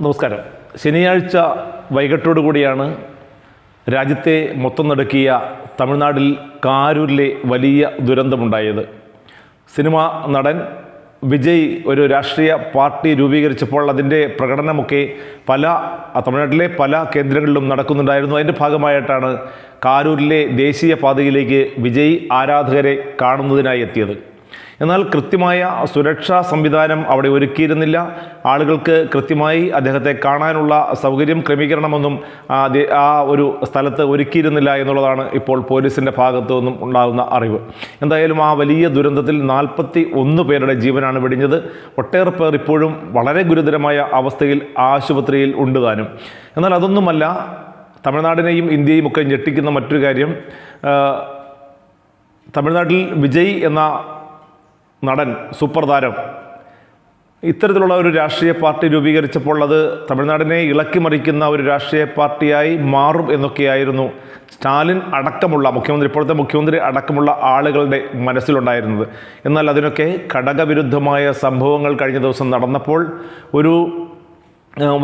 നമസ്കാരം. ശനിയാഴ്ച വൈകിട്ടോടു കൂടിയാണ് രാജ്യത്തെ മൊത്തം നടുക്കിയ തമിഴ്നാട്ടിൽ കാരൂരിലെ വലിയ ദുരന്തമുണ്ടായത്. സിനിമാ നടൻ വിജയ് ഒരു രാഷ്ട്രീയ പാർട്ടി രൂപീകരിച്ചപ്പോൾ അതിന്റെ പ്രകടനമൊക്കെ പല തമിഴ്നാട്ടിലെ പല കേന്ദ്രങ്ങളിലും നടക്കുന്നുണ്ടായിരുന്നു. അതിന്റെ ഭാഗമായിട്ടാണ് കാരൂരിലെ ദേശീയ പാതയിലേക്ക് വിജയ് ആരാധകരെ കാണുന്നതിനായി എത്തിയത്. എന്നാൽ കൃത്യമായ സുരക്ഷാ സംവിധാനം അവിടെ ഒരുക്കിയിരുന്നില്ല. ആളുകൾക്ക് കൃത്യമായി അദ്ദേഹത്തെ കാണാനുള്ള സൗകര്യം ക്രമീകരണമൊന്നും ആ ഒരു സ്ഥലത്ത് ഒരുക്കിയിരുന്നില്ല എന്നുള്ളതാണ് ഇപ്പോൾ പോലീസിന്റെ ഭാഗത്തു നിന്നും ഉണ്ടാകുന്ന അറിവ്. എന്തായാലും ആ വലിയ ദുരന്തത്തിൽ നാൽപ്പത്തി ഒന്ന് പേരുടെ ജീവനാണ് വെടിഞ്ഞത്. ഒട്ടേറെ പേർ ഇപ്പോഴും വളരെ ഗുരുതരമായ അവസ്ഥയിൽ ആശുപത്രിയിൽ ഉണ്ട് താനും. എന്നാൽ അതൊന്നുമല്ല തമിഴ്നാടിനെയും ഇന്ത്യയും ഒക്കെ ഞെട്ടിക്കുന്ന മറ്റൊരു കാര്യം. തമിഴ്നാട്ടിൽ വിജയ് എന്ന നടൻ സൂപ്പർ താരം. ഇത്തരത്തിലുള്ള ഒരു രാഷ്ട്രീയ പാർട്ടി രൂപീകരിച്ചപ്പോൾ അത് തമിഴ്നാടിനെ ഇളക്കി മറിക്കുന്ന ഒരു രാഷ്ട്രീയ പാർട്ടിയായി മാറും എന്നൊക്കെയായിരുന്നു സ്റ്റാലിൻ അടക്കമുള്ള മുഖ്യമന്ത്രി ഇപ്പോഴത്തെ മുഖ്യമന്ത്രി അടക്കമുള്ള ആളുകളുടെ മനസ്സിലുണ്ടായിരുന്നത്. എന്നാൽ അതിനൊക്കെ ഘടകവിരുദ്ധമായ സംഭവങ്ങൾ കഴിഞ്ഞ ദിവസം നടന്നപ്പോൾ ഒരു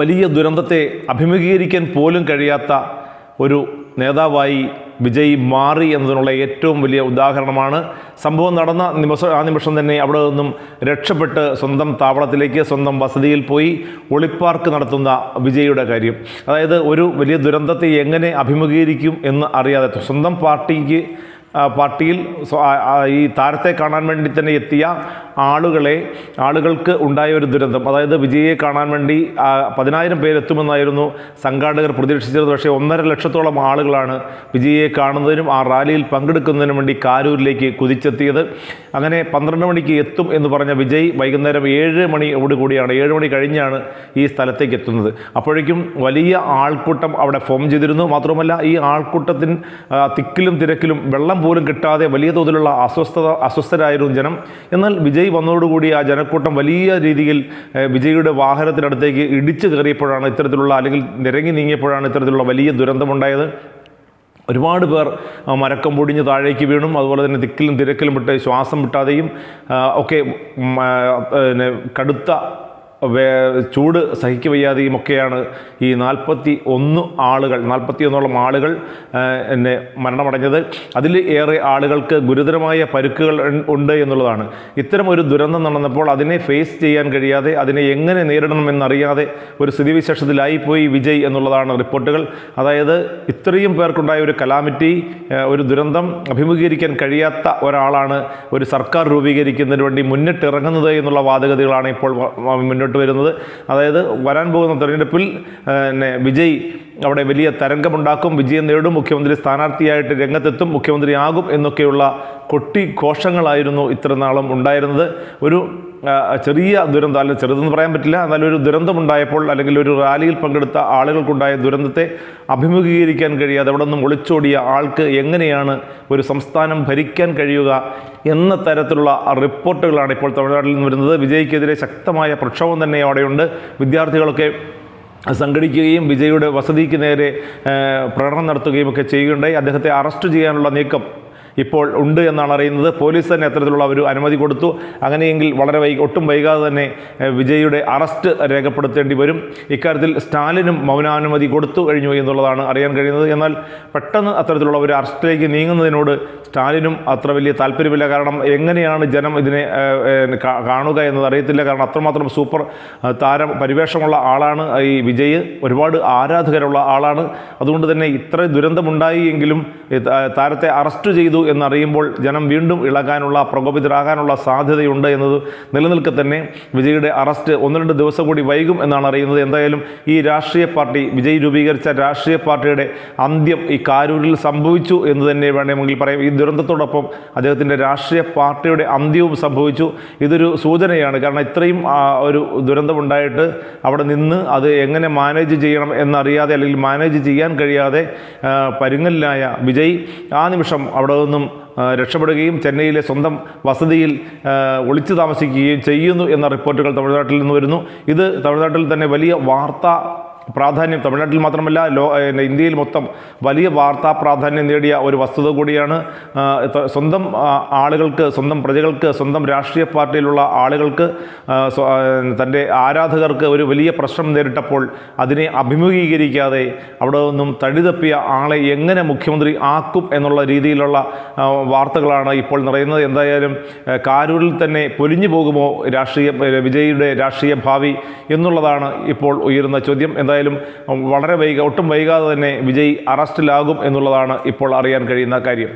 വലിയ ദുരന്തത്തെ അഭിമുഖീകരിക്കാൻ പോലും കഴിയാത്ത ഒരു നേതാവായി വിജയ് മാറി എന്നതിനുള്ള ഏറ്റവും വലിയ ഉദാഹരണമാണ്. സംഭവം നടന്ന നിമിഷം ആ നിമിഷം തന്നെ അവിടെ നിന്നും രക്ഷപ്പെട്ട് സ്വന്തം താവളത്തിലേക്ക് സ്വന്തം വസതിയിൽ പോയി ഒളിപ്പാർക്ക് നടത്തുന്ന വിജയുടെ കാര്യം. അതായത് ഒരു വലിയ ദുരന്തത്തെ എങ്ങനെ അഭിമുഖീകരിക്കും എന്ന് അറിയാതെ സ്വന്തം പാർട്ടിക്ക് പാർട്ടിയിൽ ഈ താരത്തെ കാണാൻ വേണ്ടി തന്നെ എത്തിയ ആളുകളെ ആളുകൾക്ക് ഉണ്ടായ ഒരു ദുരന്തം. അതായത് വിജയെ കാണാൻ വേണ്ടി പതിനായിരം പേരെത്തുമെന്നായിരുന്നു സംഘാടകർ പ്രതീക്ഷിച്ചത് പക്ഷേ ഒന്നര ലക്ഷത്തോളം ആളുകളാണ് വിജയെ കാണുന്നതിനും ആ റാലിയിൽ പങ്കെടുക്കുന്നതിനും വേണ്ടി കാരൂരിലേക്ക് കുതിച്ചെത്തിയത്. അങ്ങനെ പന്ത്രണ്ട് മണിക്ക് എത്തും എന്ന് പറഞ്ഞ വിജയ് വൈകുന്നേരം ഏഴ് മണിയോട് കൂടിയാണ് ഏഴ് മണി കഴിഞ്ഞാണ് ഈ സ്ഥലത്തേക്ക് എത്തുന്നത്. അപ്പോഴേക്കും വലിയ ആൾക്കൂട്ടം അവിടെ ഫോം ചെയ്തിരുന്നു. മാത്രമല്ല ഈ ആൾക്കൂട്ടത്തിന് തിക്കിലും തിരക്കിലും വെള്ളം പോലും കിട്ടാതെ വലിയ തോതിലുള്ള അസ്വസ്ഥത അസ്വസ്ഥരായിരുന്നു ജനം. എന്നാൽ വിജയ് വന്നതോടുകൂടി ആ ജനക്കൂട്ടം വലിയ രീതിയിൽ വിജയുടെ വാഹനത്തിനടുത്തേക്ക് ഇടിച്ചു കയറിയപ്പോഴാണ് ഇത്തരത്തിലുള്ള അല്ലെങ്കിൽ നിരങ്ങി നീങ്ങിയപ്പോഴാണ് ഇത്തരത്തിലുള്ള വലിയ ദുരന്തമുണ്ടായത്. ഒരുപാട് പേർ മരക്കം പൊടിഞ്ഞ് താഴേക്ക് വീണും. അതുപോലെ തന്നെ തിക്കിലും തിരക്കിലും വിട്ട് ശ്വാസം വിട്ടാതെയും ഒക്കെ കടുത്ത ചൂട് സഹിക്കവയ്യാതെയും ഒക്കെയാണ് ഈ നാൽപ്പത്തി ഒന്ന് ആളുകൾ നാൽപ്പത്തി ഒന്നോളം ആളുകൾ എന്നെ മരണമടഞ്ഞത്. അതിൽ ഏറെ ആളുകൾക്ക് ഗുരുതരമായ പരുക്കുകൾ ഉണ്ട് എന്നുള്ളതാണ്. ഇത്തരം ഒരു ദുരന്തം നടന്നപ്പോൾ അതിനെ ഫേസ് ചെയ്യാൻ കഴിയാതെ അതിനെ എങ്ങനെ നേരിടണമെന്നറിയാതെ ഒരു സ്ഥിതിവിശേഷത്തിലായിപ്പോയി വിജയ് എന്നുള്ളതാണ് റിപ്പോർട്ടുകൾ. അതായത് ഇത്രയും പേർക്കുണ്ടായ ഒരു കലാമിറ്റി ഒരു ദുരന്തം അഭിമുഖീകരിക്കാൻ കഴിയാത്ത ഒരാളാണ് ഒരു സർക്കാർ രൂപീകരിക്കുന്നതിന് വേണ്ടി മുന്നിട്ടിറങ്ങുന്നത് എന്നുള്ള വാദഗതികളാണ് ഇപ്പോൾ വ- വ- വരുന്നത്. അതായത് വരാൻ പോകുന്ന തെരഞ്ഞെടുപ്പിൽ പിന്നെ വിജയ് അവിടെ വലിയ തരംഗമുണ്ടാക്കും. വിജയം നേടും മുഖ്യമന്ത്രി സ്ഥാനാർത്ഥിയായിട്ട് രംഗത്തെത്തും മുഖ്യമന്ത്രിയാകും എന്നൊക്കെയുള്ള കൊട്ടി ഘോഷങ്ങളായിരുന്നു ഇത്ര നാളും ഉണ്ടായിരുന്നത്. ഒരു ചെറിയ ദുരന്തം അല്ലെങ്കിൽ ചെറുതെന്ന് പറയാൻ പറ്റില്ല. എന്നാലും ഒരു ദുരന്തമുണ്ടായപ്പോൾ അല്ലെങ്കിൽ ഒരു റാലിയിൽ പങ്കെടുത്ത ആളുകൾക്കുണ്ടായ ദുരന്തത്തെ അഭിമുഖീകരിക്കാൻ കഴിയാതെ അവിടെ നിന്നും ഒളിച്ചോടിയ ആൾക്ക് എങ്ങനെയാണ് ഒരു സംസ്ഥാനം ഭരിക്കാൻ കഴിയുക എന്ന തരത്തിലുള്ള റിപ്പോർട്ടുകളാണ് ഇപ്പോൾ തമിഴ്നാട്ടിൽ നിന്ന് വരുന്നത്. വിജയ്ക്കെതിരെ ശക്തമായ പ്രക്ഷോഭം തന്നെ അവിടെയുണ്ട്. വിദ്യാർത്ഥികളൊക്കെ സംഘടിക്കുകയും വിജയുടെ വസതിക്ക് നേരെ പ്രകടനം നടത്തുകയും ഒക്കെ ചെയ്യുകയുണ്ടായി. അദ്ദേഹത്തെ അറസ്റ്റ് ചെയ്യാനുള്ള നീക്കം ഇപ്പോൾ ഉണ്ട് എന്നാണ് അറിയുന്നത്. പോലീസ് തന്നെ അത്തരത്തിലുള്ള ഒരു അനുമതി കൊടുത്തു. അങ്ങനെയെങ്കിൽ വളരെ വൈകി ഒട്ടും വൈകാതെ തന്നെ വിജയ്യുടെ അറസ്റ്റ് രേഖപ്പെടുത്തേണ്ടി വരും. ഇക്കാര്യത്തിൽ സ്റ്റാലിനും മൗനാനുമതി കൊടുത്തു കഴിഞ്ഞു എന്നുള്ളതാണ് അറിയാൻ കഴിയുന്നത്. എന്നാൽ പെട്ടെന്ന് അത്തരത്തിലുള്ള ഒരു അറസ്റ്റിലേക്ക് നീങ്ങുന്നതിനോട് സ്റ്റാലിനും അത്ര വലിയ താല്പര്യമില്ല. കാരണം എങ്ങനെയാണ് ജനം ഇതിനെ കാണുക എന്നത് അറിയത്തില്ല. കാരണം അത്രമാത്രം സൂപ്പർ താരം പരിവേഷമുള്ള ആളാണ് ഈ വിജയ്. ഒരുപാട് ആരാധകരുള്ള ആളാണ്. അതുകൊണ്ട് തന്നെ ഇത്ര ദുരന്തമുണ്ടായി എങ്കിലും താരത്തെ അറസ്റ്റ് ചെയ്തു എന്നറിയുമ്പോൾ ജനം വീണ്ടും ഇളകാനുള്ള പ്രകോപിതരാകാനുള്ള സാധ്യതയുണ്ട് എന്നത് നിലനിൽക്കെ തന്നെ വിജയുടെ അറസ്റ്റ് ഒന്ന് രണ്ട് ദിവസം കൂടി വൈകും എന്നാണ് അറിയുന്നത്. എന്തായാലും ഈ രാഷ്ട്രീയ പാർട്ടി വിജയ് രൂപീകരിച്ച രാഷ്ട്രീയ പാർട്ടിയുടെ അന്ത്യം ഈ കാരൂരിൽ സംഭവിച്ചു എന്ന് തന്നെ വേണമെങ്കിൽ പറയാം. ഈ ദുരന്തത്തോടൊപ്പം അദ്ദേഹത്തിന്റെ രാഷ്ട്രീയ പാർട്ടിയുടെ അന്ത്യവും സംഭവിച്ചു. ഇതൊരു സൂചനയാണ്. കാരണം ഇത്രയും ഒരു ദുരന്തമുണ്ടായിട്ട് അവിടെ നിന്ന് അത് എങ്ങനെ മാനേജ് ചെയ്യണം എന്നറിയാതെ അല്ലെങ്കിൽ മാനേജ് ചെയ്യാൻ കഴിയാതെ പരുങ്ങലിനായ വിജയ് ആ നിമിഷം അവിടെ നിന്നും രക്ഷപ്പെടുകയും ചെന്നൈയിലെ സ്വന്തം വസതിയിൽ ഒളിച്ചു താമസിക്കുകയും ചെയ്യുന്നു എന്ന റിപ്പോർട്ടുകൾ തമിഴ്നാട്ടിൽ നിന്ന് വരുന്നു. ഇത് തമിഴ്നാട്ടിൽ തന്നെ വലിയ വാർത്ത പ്രാധാന്യം തമിഴ്നാട്ടിൽ മാത്രമല്ല ലോ ഇന്ത്യയിൽ മൊത്തം വലിയ വാർത്താ പ്രാധാന്യം നേടിയ ഒരു വസ്തുത കൂടിയാണ്. സ്വന്തം ആളുകൾക്ക് സ്വന്തം പ്രജകൾക്ക് സ്വന്തം രാഷ്ട്രീയ പാർട്ടിയിലുള്ള ആളുകൾക്ക് തന്റെ ആരാധകർക്ക് ഒരു വലിയ പ്രശ്നം നേരിട്ടപ്പോൾ അതിനെ അഭിമുഖീകരിക്കാതെ അവിടെ നിന്നും തടിതപ്പിയ ആളെ എങ്ങനെ മുഖ്യമന്ത്രി ആക്കും എന്നുള്ള രീതിയിലുള്ള വാർത്തകളാണ് ഇപ്പോൾ നിറയുന്നത്. എന്തായാലും കാരൂരിൽ തന്നെ പൊലിഞ്ഞു പോകുമോ രാഷ്ട്രീയ വിജയിയുടെ രാഷ്ട്രീയ ഭാവി എന്നുള്ളതാണ് ഇപ്പോൾ ഉയരുന്ന ചോദ്യം. എന്തായാലും വളരെ വൈക ഒട്ടും വൈകാതെ തന്നെ വിജയ് അറസ്റ്റിലാകും എന്നുള്ളതാണ് ഇപ്പോൾ അറിയാൻ കഴിയുന്ന കാര്യം.